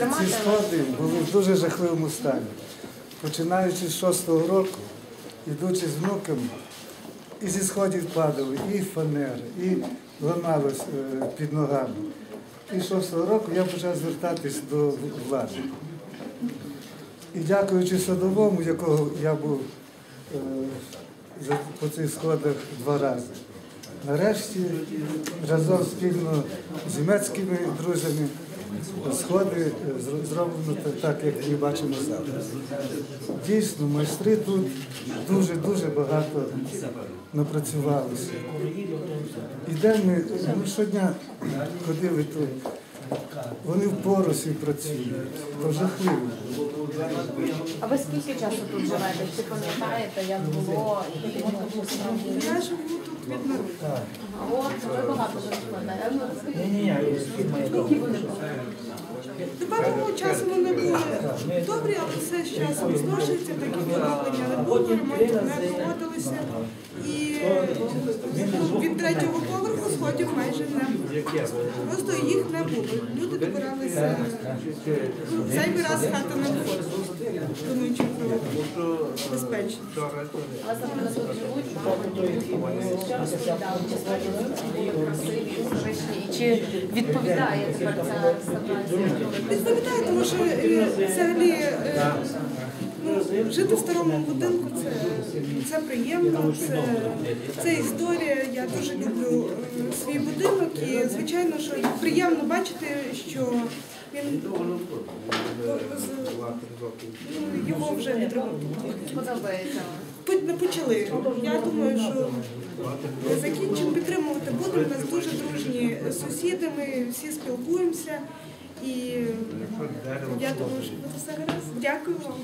Ці сходи були в дуже жахливому стані. Починаючи з шостого року, ідучи з внуками, і зі сходів падали, і фанери, і ламалось е, під ногами. І з шостого року я почав звертатись до влади. І дякуючи садовому, якого я був е, по цих сходах два рази. Нарешті разом спільно з німецькими друзями сходи е, зроблено так, як ми бачимо зараз. Дійсно, майстри тут дуже-дуже багато напрацювалися. І де ми, ми щодня ходили тут. Вони в поросі працюють. То жахливо. А ви скільки часу тут живете? Чи пам'ятаєте, як було? Я живу тут від народу. От, ви багато. Ну, розкажіть. Ні, ні, фірма яка. До певного часу вони були добрі, але все з часом зношується, такі відновлення не було, ремонту не проводилося. І ну, від третього поверху сходів майже не було. Просто їх не було. Люди добиралися. Ну, зайвий раз хата не входила, думаючи про безпечність. Але саме тут живуть, що розповідали, чи справді ці були красиві, і чи відповідає тепер ця реставрація? Відповідає, тому що е, взагалі е, ну, жити в старому будинку це, це приємно, це, це історія. Я дуже люблю е, свій будинок і звичайно, що приємно бачити, що він е, ну, його вже відремонтували. Подобається. По- Не почали. Я думаю, що закінчимо підтримувати будемо. У нас дуже дружні сусіди, ми всі спілкуємося. І я думаю, що буде все гаразд. Дякую вам.